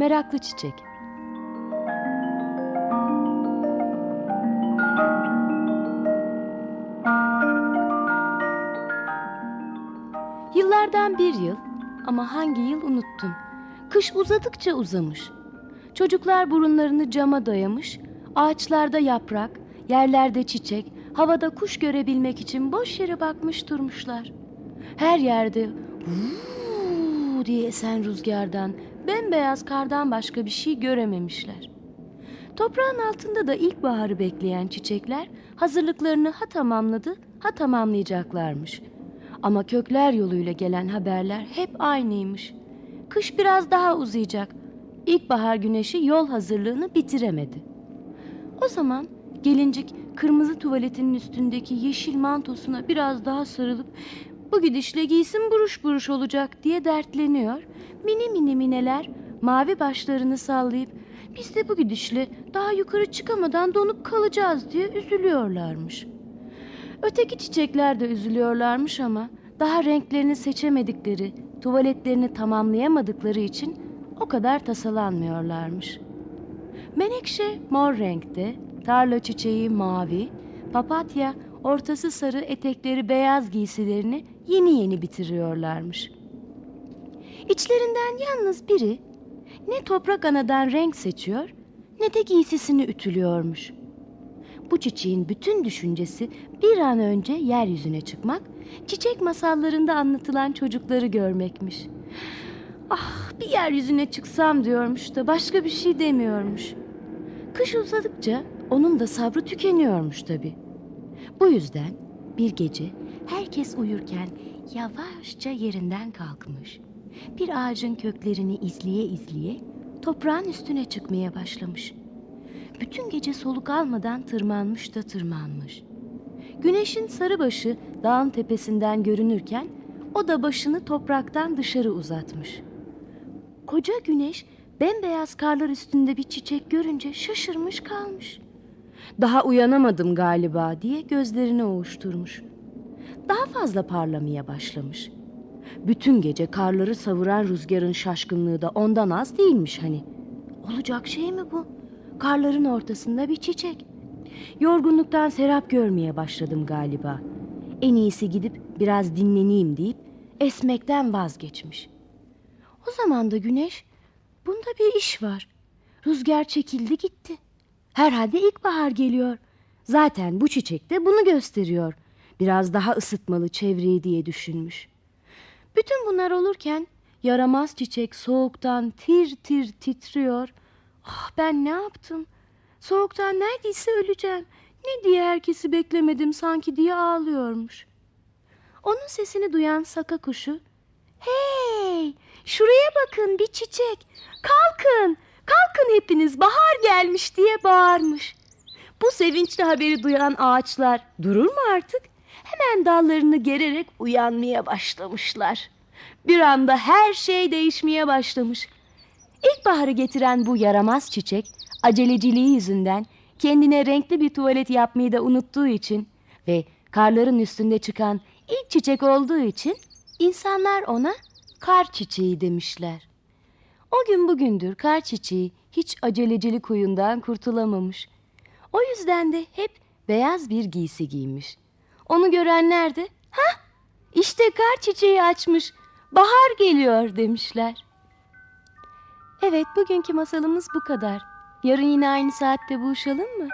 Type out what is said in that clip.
Meraklı Çiçek Yıllardan bir yıl ama hangi yıl unuttum. Kış uzadıkça uzamış. Çocuklar burunlarını cama dayamış, ağaçlarda yaprak, yerlerde çiçek, havada kuş görebilmek için boş yere bakmış durmuşlar. Her yerde "Vuuu" diye esen rüzgardan, bembeyaz kardan başka bir şey görememişler. Toprağın altında da ilkbaharı bekleyen çiçekler hazırlıklarını ha tamamladı ha tamamlayacaklarmış. Ama kökler yoluyla gelen haberler hep aynıymış. Kış biraz daha uzayacak. İlkbahar güneşi yol hazırlığını bitiremedi. O zaman gelincik kırmızı tuvaletinin üstündeki yeşil mantosuna biraz daha sarılıp bu gidişle giysin buruş buruş olacak diye dertleniyor. Mini mini mineler mavi başlarını sallayıp biz de bu gidişle daha yukarı çıkamadan donup kalacağız diye üzülüyorlarmış. Öteki çiçekler de üzülüyorlarmış ama daha renklerini seçemedikleri, tuvaletlerini tamamlayamadıkları için o kadar tasalanmıyorlarmış. Menekşe mor renkte, tarla çiçeği mavi, papatya ortası sarı etekleri beyaz giysilerini yeni yeni bitiriyorlarmış. İçlerinden yalnız biri ne toprak anadan renk seçiyor ne de giysisini ütülüyormuş. Bu çiçeğin bütün düşüncesi bir an önce yeryüzüne çıkmak, çiçek masallarında anlatılan çocukları görmekmiş. Ah bir yeryüzüne çıksam diyormuş da başka bir şey demiyormuş. Kış uzadıkça onun da sabrı tükeniyormuş tabii. Bu yüzden bir gece herkes uyurken yavaşça yerinden kalkmış. Bir ağacın köklerini izleye izleye toprağın üstüne çıkmaya başlamış. Bütün gece soluk almadan tırmanmış da tırmanmış. Güneşin sarı başı dağın tepesinden görünürken o da başını topraktan dışarı uzatmış. Koca güneş bembeyaz karlar üstünde bir çiçek görünce şaşırmış kalmış. Daha uyanamadım galiba diye gözlerini ovuşturmuş. Daha fazla parlamaya başlamış. Bütün gece karları savuran rüzgarın şaşkınlığı da ondan az değilmiş hani. Olacak şey mi bu? Karların ortasında bir çiçek. Yorgunluktan serap görmeye başladım galiba. En iyisi gidip biraz dinleneyim deyip esmekten vazgeçmiş. O zaman da güneş, bunda bir iş var. Rüzgar çekildi gitti. Herhalde ilkbahar geliyor. Zaten bu çiçek de bunu gösteriyor. Biraz daha ısıtmalı çevreyi diye düşünmüş. Bütün bunlar olurken yaramaz çiçek soğuktan tir tir titriyor. Ah ben ne yaptım? Soğuktan neredeyse öleceğim. Ne diye herkesi beklemedim sanki diye ağlıyormuş. Onun sesini duyan saka kuşu Hey! Şuraya bakın bir çiçek. Kalkın! Kalkın hepiniz bahar gelmiş diye bağırmış. Bu sevinçli haberi duyan ağaçlar durur mu artık? Hemen dallarını gererek uyanmaya başlamışlar. Bir anda her şey değişmeye başlamış. İlkbaharı getiren bu yaramaz çiçek aceleciliği yüzünden kendine renkli bir tuvalet yapmayı da unuttuğu için ve karların üstünde çıkan ilk çiçek olduğu için insanlar ona kar çiçeği demişler. O gün bugündür kar çiçeği hiç acelecilik huyundan kurtulamamış. O yüzden de hep beyaz bir giysi giymiş. Onu görenler de ha işte kar çiçeği açmış bahar geliyor demişler. Evet bugünkü masalımız bu kadar. Yarın yine aynı saatte buluşalım mı?